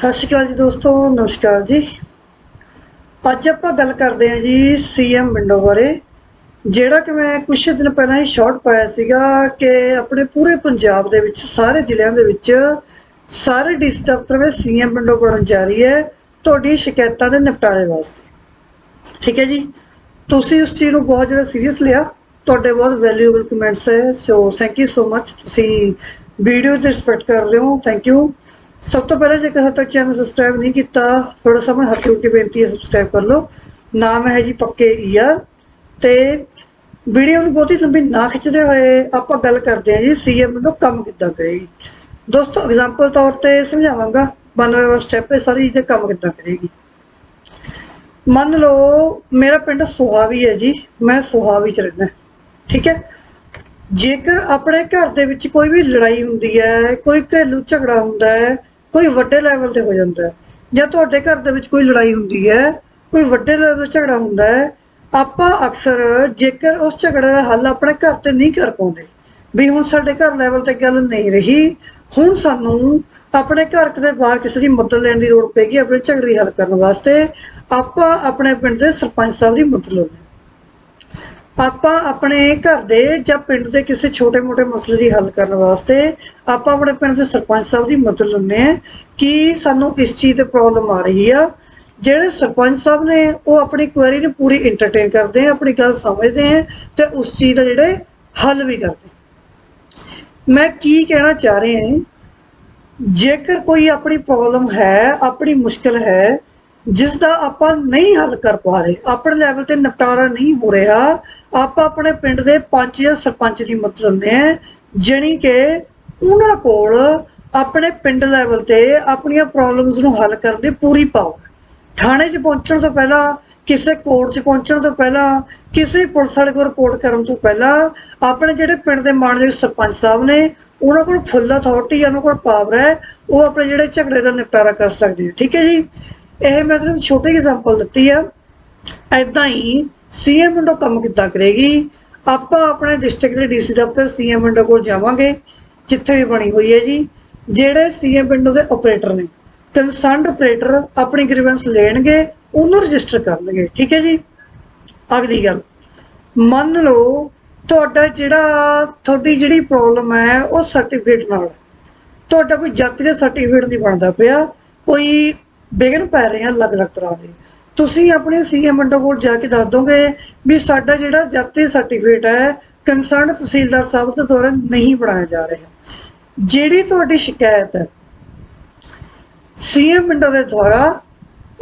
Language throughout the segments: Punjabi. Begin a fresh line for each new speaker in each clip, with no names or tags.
ਸਤਿ ਸ਼੍ਰੀ ਅਕਾਲ ਜੀ ਦੋਸਤੋ, ਨਮਸਕਾਰ ਜੀ। ਅੱਜ ਆਪਾਂ ਗੱਲ ਕਰਦੇ ਹਾਂ ਜੀ ਸੀਐਮ ਵਿੰਡੋ ਬਾਰੇ, ਜਿਹੜਾ ਕਿ ਮੈਂ ਕੁਝ ਦਿਨ ਪਹਿਲਾਂ ਹੀ ਸ਼ਾਰਟ ਪਾਇਆ ਸੀਗਾ ਕਿ ਆਪਣੇ ਪੂਰੇ ਪੰਜਾਬ ਦੇ ਵਿੱਚ, ਸਾਰੇ ਜ਼ਿਲ੍ਹਿਆਂ ਦੇ ਵਿੱਚ ਸਾਰੇ ਡੀਸੀ ਦਫ਼ਤਰ ਵਿੱਚ ਸੀਐਮ ਵਿੰਡੋ ਬਣਨ ਜਾ ਰਹੀ ਹੈ ਤੁਹਾਡੀ ਸ਼ਿਕਾਇਤਾਂ ਦੇ ਨਿਪਟਾਰੇ ਵਾਸਤੇ। ਠੀਕ ਹੈ ਜੀ? ਤੁਸੀਂ ਉਸ ਚੀਜ਼ ਨੂੰ ਬਹੁਤ ਜ਼ਿਆਦਾ ਸੀਰੀਅਸ ਲਿਆ। ਤੁਹਾਡੇ ਬਹੁਤ ਵੈਲਿਊਏਬਲ ਕਮੈਂਟਸ ਹੈ। So thank you so much ਤੁਸੀਂ ਵੀਡੀਓ ਤੇ ਰਿਸਪੈਕਟ ਕਰ ਰਹੇ ਹੋ। ਥੈਂਕ ਯੂ ਸਭ ਤੋਂ ਪਹਿਲਾਂ ਜੇਕਰ ਹਜੇ ਤੱਕ ਚੈਨਲ ਸਬਸਕ੍ਰਾਈਬ ਨਹੀਂ ਕੀਤਾ ਥੋੜਾ ਸਮਾਂ ਹੱਥ ਜੋੜ ਕੇ ਬੇਨਤੀ ਹੈ ਸਬਸਕ੍ਰਾਈਬ ਕਰ ਲਓ। ਨਾਮ ਹੈ ਜੀ ਪੱਕੇ ਈਆਰ ਤੇ ਵੀਡੀਓ ਨੂੰ ਬਹੁਤੀ ਲੰਬੀ ਨਾ ਖਿੱਚਦੇ ਹੋਏ ਆਪਾਂ ਗੱਲ ਕਰਦੇ ਹਾਂ ਜੀ ਸੀਐਮ ਨੂੰ ਕੰਮ ਕਿੱਦਾਂ ਕਰੇਗੀ ਦੋਸਤੋ ਐਗਜ਼ਾਮਪਲ ਤੌਰ ਤੇ ਸਮਝਾਵਾਂਗਾ ਵਨ ਬਾਈ ਵਨ ਸਟੈਪ ਇਹ ਸਾਰੀ ਚੀਜ਼ਾਂ ਕੰਮ ਕਿੱਦਾਂ ਕਰੇਗੀ। ਮੰਨ ਲਓ, ਮੇਰਾ ਪਿੰਡ ਸੁਹਾਵੀ ਹੈ ਜੀ, ਮੈਂ ਸੁਹਾਵੀ ਚ ਰਹਿੰਦਾ ਠੀਕ ਹੈ? ਜੇਕਰ ਆਪਣੇ ਘਰ ਦੇ ਵਿੱਚ ਕੋਈ ਵੀ ਲੜਾਈ ਹੁੰਦੀ ਹੈ, ਕੋਈ ਘਰੇਲੂ ਝਗੜਾ ਹੁੰਦਾ ਹੈ ਕੋਈ ਵੱਡੇ ਲੈਵਲ ਤੇ ਹੋ ਜਾਂਦਾ ਹੈ। ਜਾਂ ਤੁਹਾਡੇ ਘਰ ਦੇ ਵਿੱਚ ਕੋਈ ਲੜਾਈ ਹੁੰਦੀ ਹੈ, ਕੋਈ ਵੱਡੇ ਲੈਵਲ ਤੇ ਝਗੜਾ ਹੁੰਦਾ ਹੈ, ਆਪਾਂ ਅਕਸਰ ਜੇਕਰ ਉਸ ਝਗੜੇ ਦਾ ਹੱਲ ਆਪਣੇ ਘਰ ਤੇ ਨਹੀਂ ਕਰ ਪਾਉਂਦੇ, ਵੀ ਹੁਣ ਸਾਡੇ ਘਰ ਲੈਵਲ ਤੇ ਗੱਲ ਨਹੀਂ ਰਹੀ, ਹੁਣ ਸਾਨੂੰ ਆਪਣੇ ਘਰ ਦੇ ਬਾਹਰ ਕਿਸੇ ਦੀ ਮਦਦ ਲੈਣ ਦੀ ਲੋੜ ਪੈਗੀ ਆਪਣੇ ਝਗੜੇ ਹੱਲ ਕਰਨ ਵਾਸਤੇ ਆਪਾਂ ਆਪਣੇ ਪਿੰਡ ਦੇ ਸਰਪੰਚ ਸਾਹਿਬ ਦੀ ਮਦਦ ਲੈਂਦੇ ਆਪਾਂ ਆਪਣੇ ਘਰ ਦੇ ਜਾਂ ਪਿੰਡ ਦੇ ਕਿਸੇ ਛੋਟੇ-ਮੋਟੇ ਮਸਲੇ ਦੀ ਹੱਲ ਕਰਨ ਵਾਸਤੇ ਆਪਾਂ ਆਪਣੇ ਪਿੰਡ ਦੇ ਸਰਪੰਚ ਸਾਹਿਬ ਦੀ ਮਦਦ ਲੈਂਦੇ ਹਾਂ ਕਿ ਸਾਨੂੰ ਇਸ ਚੀਜ਼ ਤੇ ਪ੍ਰੋਬਲਮ ਆ ਰਹੀ ਆ। ਜਿਹੜੇ ਸਰਪੰਚ ਸਾਹਿਬ ਨੇ ਉਹ ਆਪਣੀ ਕੁਐਰੀ ਨੂੰ ਪੂਰੀ ਇੰਟਰਟੇਨ ਕਰਦੇ ਆ, ਆਪਣੀ ਗੱਲ ਸਮਝਦੇ ਆ ਤੇ ਉਸ ਚੀਜ਼ ਦਾ ਜਿਹੜੇ ਹੱਲ ਵੀ ਕਰਦੇ ਮੈਂ ਕੀ ਕਹਿਣਾ ਚਾਹ ਰਿਹਾ ਹਾਂ? ਜੇਕਰ ਕੋਈ ਆਪਣੀ ਪ੍ਰੋਬਲਮ ਹੈ, ਆਪਣੀ ਮੁਸ਼ਕਲ ਹੈ ਜਿਸ ਦਾ ਆਪਾਂ ਨਹੀਂ ਹੱਲ ਕਰ ਪਾ ਰਹੇ, ਆਪਣੇ ਲੈਵਲ ਤੇ ਨਿਪਟਾਰਾ ਨਹੀਂ ਹੋ ਰਿਹਾ, ਆਪਾਂ ਆਪਣੇ ਪਿੰਡ ਦੇ ਪੰਚ ਜਾਂ ਸਰਪੰਚ ਦੀ ਮਦਦ ਲੈਂਦੇ ਆ ਜਣੀ ਕਿ ਉਹਨਾਂ ਕੋਲ ਆਪਣੇ ਪਿੰਡ ਲੈਵਲ ਤੇ ਆਪਣੀਆਂ ਪ੍ਰੋਬਲਮਸ ਨੂੰ ਹੱਲ ਕਰਨ ਦੀ ਪੂਰੀ ਪਾਵਰ ਥਾਣੇ 'ਚ ਪਹੁੰਚਣ ਤੋਂ ਪਹਿਲਾਂ, ਕਿਸੇ ਕੋਰਟ 'ਚ ਪਹੁੰਚਣ ਤੋਂ ਪਹਿਲਾਂ, ਕਿਸੇ ਪੁਲਿਸ ਵਾਲੇ ਕੋਲ ਰਿਪੋਰਟ ਕਰਨ ਤੋਂ ਪਹਿਲਾਂ, ਆਪਣੇ ਜਿਹੜੇ ਪਿੰਡ ਦੇ ਮਾਨਯੋਗ ਸਰਪੰਚ ਸਾਹਿਬ ਨੇ, ਉਹਨਾਂ ਕੋਲ ਫੁੱਲ ਅਥਾਰਟੀ ਉਹਨਾਂ ਕੋਲ ਪਾਵਰ ਹੈ, ਉਹ ਆਪਣੇ ਜਿਹੜੇ ਝਗੜੇ ਦਾ ਨਿਪਟਾਰਾ ਕਰ ਸਕਦੇ ਠੀਕ ਹੈ ਜੀ? ਇਹ ਮੈਂ ਤੁਹਾਨੂੰ ਛੋਟੀ ਐਗਜ਼ਾਮਪਲ ਦਿੱਤੀ ਆ। ਐਦਾਂ ਹੀ ਸੀਐਮ ਵਿੰਡੋ ਕੰਮ ਕਿੱਦਾਂ ਕਰੇਗੀ? ਆਪਾਂ ਆਪਣੇ ਡਿਸਟ੍ਰਿਕਟ ਦੇ ਡੀਸੀ ਦਫ਼ਤਰ ਸੀਐਮ ਵਿੰਡੋ ਕੋਲ ਜਾਵਾਂਗੇ, ਜਿੱਥੇ ਵੀ ਬਣੀ ਹੋਈ ਹੈ ਜੀ, ਜਿਹੜੇ ਸੀਐਮ ਵਿੰਡੋ ਦੇ ਆਪਰੇਟਰ ਨੇ। ਕੰਸਰਨਡ ਆਪਰੇਟਰ ਆਪਣੀ ਗ੍ਰੀਵੈਂਸ ਲੈਣਗੇ, ਉਹਨੂੰ ਰਜਿਸਟਰ ਕਰਨਗੇ, ਠੀਕ ਹੈ ਜੀ? ਅਗਲੀ ਗੱਲ, ਮੰਨ ਲਓ ਤੁਹਾਡਾ ਜਿਹੜਾ ਤੁਹਾਡੀ ਜਿਹੜੀ ਪ੍ਰੋਬਲਮ ਹੈ, ਉਹ ਸਰਟੀਫਿਕੇਟ ਨਾਲ ਹੈ। ਤੁਹਾਡਾ ਕੋਈ ਜਾਤੀ ਦਾ ਸਰਟੀਫਿਕੇਟ ਨਹੀਂ ਬਣਦਾ ਪਿਆ, ਕੋਈ ਬਿਗਨ ਪੈ ਰਹੇ ਆ ਅਲੱਗ-ਅਲੱਗ ਤਰ੍ਹਾਂ ਦੇ। ਤੁਸੀਂ ਆਪਣੇ ਸੀਐਮ ਵਿੰਡੋ ਕੋਲ ਜਾ ਕੇ ਦੱਸ ਦੋਗੇ ਵੀ ਸਾਡਾ ਜਿਹੜਾ ਜਾਤੀ ਸਰਟੀਫਿਕੇਟ ਹੈ ਕੰਸਰਨਡ ਤਹਿਸੀਲਦਾਰ ਸਾਹਿਬ ਦੇ ਦੁਆਰਾ ਨਹੀਂ ਬਣਾਇਆ ਜਾ ਰਿਹਾ। ਜਿਹੜੀ ਤੁਹਾਡੀ ਸ਼ਿਕਾਇਤ ਹੈ ਸੀਐਮ ਵਿੰਡੋ ਦੇ ਦੁਆਰਾ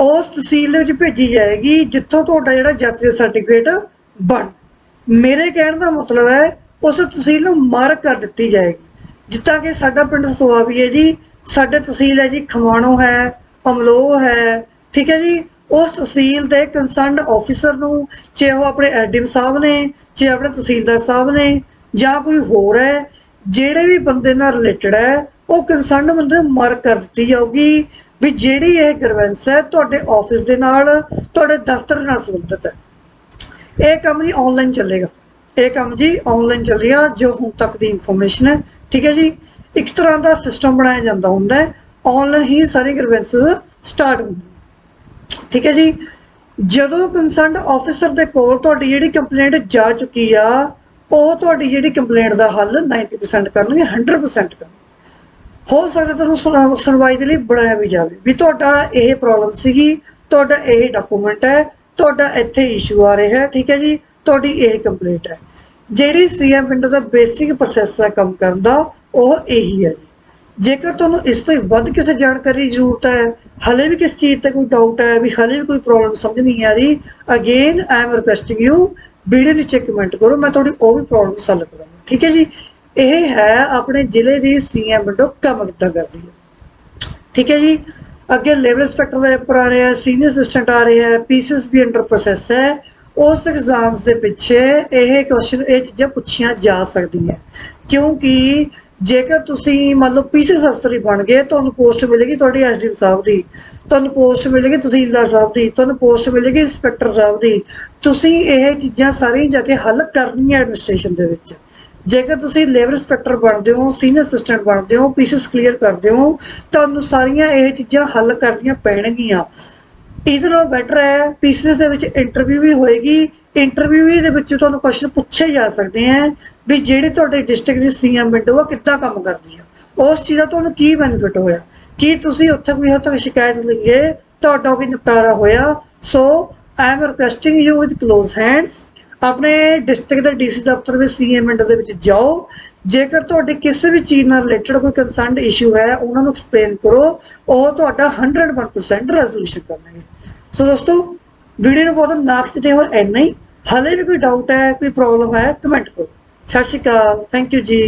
ਉਸ ਤਹਿਸੀਲ ਦੇ ਵਿੱਚ ਭੇਜੀ ਜਾਏਗੀ ਜਿੱਥੋਂ ਤੁਹਾਡਾ ਜਿਹੜਾ ਜਾਤੀ ਸਰਟੀਫਿਕੇਟ ਬਣ। ਮੇਰੇ ਕਹਿਣ ਦਾ ਮਤਲਬ ਹੈ, ਉਸ ਤਹਿਸੀਲ ਨੂੰ ਮਾਰਕ ਕਰ ਦਿੱਤੀ ਜਾਏਗੀ। ਜਿੱਦਾਂ ਕਿ ਸਾਡਾ ਪਿੰਡ ਸੁਆਵੀ ਹੈ ਜੀ, ਸਾਡੇ ਤਹਿਸੀਲ ਹੈ ਜੀ ਖਮਾਣੋ ਹੈ ਅਮਲੋਹ ਹੈ। ਠੀਕ ਹੈ ਜੀ? ਉਸ ਤਹਿਸੀਲ ਦੇ ਕੰਸਰਨਡ ਆਫੀਸਰ ਨੂੰ ਚਾਹੇ ਉਹ ਆਪਣੇ ਐਸਡੀਐਮ ਸਾਹਿਬ ਨੇ ਚਾਹੇ ਆਪਣੇ ਤਹਿਸੀਲਦਾਰ ਸਾਹਿਬ ਨੇ ਜਾਂ ਕੋਈ ਹੋਰ ਹੈ, ਜਿਹੜੇ ਵੀ ਬੰਦੇ ਨਾਲ ਰਿਲੇਟਡ ਹੈ, ਉਹ ਕੰਸਰਨਡ ਬੰਦੇ ਨੂੰ ਮਾਰਕ ਕਰ ਦਿੱਤੀ ਜਾਊਗੀ ਵੀ ਜਿਹੜੀ ਇਹ ਗਰਵੈਂਸ ਹੈ ਤੁਹਾਡੇ ਆਫਿਸ ਦੇ ਨਾਲ, ਤੁਹਾਡੇ ਦਫ਼ਤਰ ਨਾਲ ਸੰਬੰਧਿਤ ਹੈ। ਇਹ ਕੰਮ ਜੀ ਆਨਲਾਈਨ ਚੱਲੇਗਾ। ਇਹ ਕੰਮ ਜੀ ਆਨਲਾਈਨ ਚੱਲੇਗਾ, ਜੋ ਹੁਣ ਤੱਕ ਦੀ ਇਨਫੋਰਮੇਸ਼ਨ ਹੈ। ਠੀਕ ਹੈ ਜੀ? ਇੱਕ ਤਰ੍ਹਾਂ ਦਾ ਸਿਸਟਮ ਬਣਾਇਆ ਜਾਂਦਾ ਹੁੰਦਾ ਹੈ। ਆਨਲਾਈਨ ਹੀ ਸਾਰੀ ਗਰਵੈਂਸ ਸਟਾਰਟ ਹੁੰਦੀ ਠੀਕ ਹੈ ਜੀ? ਜਦੋਂ ਕੰਸਰਨਡ ਆਫੀਸਰ ਦੇ ਕੋਲ ਤੁਹਾਡੀ ਜਿਹੜੀ ਕੰਪਲੇਂਟ ਜਾ ਚੁੱਕੀ ਆ, ਉਹ ਤੁਹਾਡੀ ਜਿਹੜੀ ਕੰਪਲੇਂਟ ਦਾ ਹੱਲ 90% ਕਰਨਗੇ 100% ਕਰਨਗੇ। ਹੋ ਸਕਦਾ ਤੁਹਾਨੂੰ ਸੁਣਾ- ਸੁਣਵਾਈ ਦੇ ਲਈ ਬਣਾਇਆ ਵੀ ਜਾਵੇ ਵੀ ਤੁਹਾਡਾ ਇਹ ਪ੍ਰੋਬਲਮ ਸੀਗੀ, ਤੁਹਾਡਾ ਇਹ ਡਾਕੂਮੈਂਟ ਹੈ, ਤੁਹਾਡਾ ਇੱਥੇ ਇਸ਼ੂ ਆ ਰਿਹਾ ਹੈ, ਠੀਕ ਹੈ ਜੀ? ਤੁਹਾਡੀ ਇਹ ਕੰਪਲੀਟ ਹੈ। ਜਿਹੜੀ ਸੀਐਮ ਵਿੰਡੋ ਦਾ ਬੇਸਿਕ ਪ੍ਰੋਸੈਸ ਹੈ ਕੰਮ ਕਰਨ ਦਾ, ਉਹ ਇਹੀ ਹੈ ਜੀ। ਜੇਕਰ ਤੁਹਾਨੂੰ ਇਸ ਤੋਂ ਵੱਧ ਕਿਸੇ ਜਾਣਕਾਰੀ ਦੀ ਜ਼ਰੂਰਤ ਹੈ, ਹਲੇ ਵੀ ਕਿਸ ਚੀਜ਼ ਤੇ ਕੋਈ ਡਾਊਟ ਹੈ, ਵੀ ਹਲੇ ਵੀ ਕੋਈ ਪ੍ਰੋਬਲਮ ਸਮਝ ਨਹੀਂ ਆ ਰਹੀ again I am requesting you video ਨੀਚੇ ਕਮੈਂਟ ਕਰੋ, ਮੈਂ ਤੁਹਾਡੀ ਉਹ ਵੀ ਪ੍ਰੋਬਲਮ ਸੋਲਵ ਕਰਾਂਗਾ। ਠੀਕ ਹੈ ਜੀ? ਇਹ ਹੈ ਆਪਣੇ ਜ਼ਿਲ੍ਹੇ ਦੀ ਸੀਐਮ ਵਿੰਡੋ ਕੰਮ ਕਿੱਦਾਂ ਕਰਦੀ ਹੈ ਠੀਕ ਹੈ ਜੀ? ਅੱਗੇ ਲੈਵਲ ਇੰਸਪੈਕਟਰ ਦਾ ਪੇਪਰ ਆ ਰਿਹਾ ਸੀਨੀਅਰ ਅਸਿਸਟੈਂਟ ਆ ਰਿਹਾ ਹੈ ਪੀਸੀਐਸ ਵੀ ਅੰਡਰ ਪ੍ਰੋਸੈਸ ਹੈ। ਉਸ ਐਗਜ਼ਾਮਸ ਦੇ ਪਿੱਛੇ ਇਹ ਕੁਐਸਚਨ ਇਹ ਚੀਜ਼ਾਂ ਪੁੱਛੀਆਂ ਜਾ ਸਕਦੀਆਂ। ਕਿਉਂਕਿ ਜੇਕਰ ਤੁਸੀਂ ਮੰਨ ਲਓ ਪੀਸੀਐਸ ਅਫਸਰ ਹੀ ਬਣ ਗਏ, ਤੁਹਾਨੂੰ ਪੋਸਟ ਮਿਲੇਗੀ ਤੁਹਾਡੀ ਐਸਡੀਐਮ ਸਾਹਿਬ ਦੀ, ਤੁਹਾਨੂੰ ਪੋਸਟ ਮਿਲੇਗੀ ਤਹਿਸੀਲਦਾਰ ਸਾਹਿਬ ਦੀ, ਤੁਹਾਨੂੰ ਪੋਸਟ ਮਿਲੇਗੀ ਇੰਸਪੈਕਟਰ ਸਾਹਿਬ ਦੀ, ਤੁਸੀਂ ਇਹ ਚੀਜ਼ਾਂ ਸਾਰੀਆਂ ਜਾ ਕੇ ਹੱਲ ਕਰਨੀਆਂ ਐਡਮਿਨਿਸਟ੍ਰੇਸ਼ਨ ਦੇ ਵਿੱਚ। ਜੇਕਰ ਤੁਸੀਂ ਲੇਬਰ ਇੰਸਪੈਕਟਰ ਬਣਦੇ ਹੋ, ਸੀਨੀਅਰ ਅਸਿਸਟੈਂਟ ਬਣਦੇ ਹੋ, ਪੀਸੀਸ ਕਲੀਅਰ ਕਰਦੇ ਹੋ, ਤੁਹਾਨੂੰ ਸਾਰੀਆਂ ਇਹ ਚੀਜ਼ਾਂ ਹੱਲ ਕਰਨੀਆਂ ਪੈਣਗੀਆਂ। ਇਹਦੇ ਨਾਲ ਬੈਟਰ ਹੈ ਪੀਸੀਐਸ ਦੇ ਵਿੱਚ ਇੰਟਰਵਿਊ ਵੀ ਹੋਏਗੀ ਇੰਟਰਵਿਊ ਦੇ ਵਿੱਚ ਤੁਹਾਨੂੰ ਕੁਐਸਚਨ ਪੁੱਛੇ ਜਾ ਸਕਦੇ ਆ ਵੀ ਜਿਹੜੀ ਤੁਹਾਡੇ ਡਿਸਟ੍ਰਿਕਟ ਦੀ ਸੀਐਮ ਵਿੰਡੋ ਆ, ਕਿੱਦਾਂ ਕੰਮ ਕਰਦੀ ਆ? ਉਸ ਚੀਜ਼ ਦਾ ਤੁਹਾਨੂੰ ਕੀ ਬੈਨੀਫਿਟ ਹੋਇਆ? ਕੀ ਤੁਸੀਂ ਉੱਥੇ ਕੋਈ ਹੱਦ ਤੱਕ ਸ਼ਿਕਾਇਤ ਲਈਏ, ਤੁਹਾਡਾ ਵੀ ਨਿਪਟਾਰਾ ਹੋਇਆ? So I am requesting you with close hands ਆਪਣੇ ਡਿਸਟ੍ਰਿਕਟ ਦੇ ਡੀਸੀ ਦਫ਼ਤਰ ਵਿੱਚ ਸੀਐਮ ਵਿੰਡੋ ਦੇ ਵਿੱਚ ਜਾਓ। ਜੇਕਰ ਤੁਹਾਡੇ ਕਿਸੇ ਵੀ ਚੀਜ਼ ਨਾਲ ਰਿਲੇਟਡ ਕੋਈ ਕੰਸਰਨਡ ਇਸ਼ੂ ਹੈ, ਉਹਨਾਂ ਨੂੰ ਐਕਸਪਲੇਨ ਕਰੋ। ਉਹ ਤੁਹਾਡਾ 101% ਰੈਜ਼ੋਲੂਸ਼ਨ ਕਰਨਗੇ। ਸੋ ਦੋਸਤੋ ਵੀਡੀਓ ਨੂੰ ਬਹੁਤ ਨਾਕ ਤੇ ਹੋਰ ਇੰਨਾ ਹੀ। ਹਾਲੇ ਵੀ ਕੋਈ ਡਾਊਟ ਹੈ, ਕੋਈ ਪ੍ਰੋਬਲਮ ਹੈ ਕਮੈਂਟ ਕਰੋ। ਸਤਿ ਸ਼੍ਰੀ ਅਕਾਲ ਥੈਂਕ ਯੂ ਜੀ।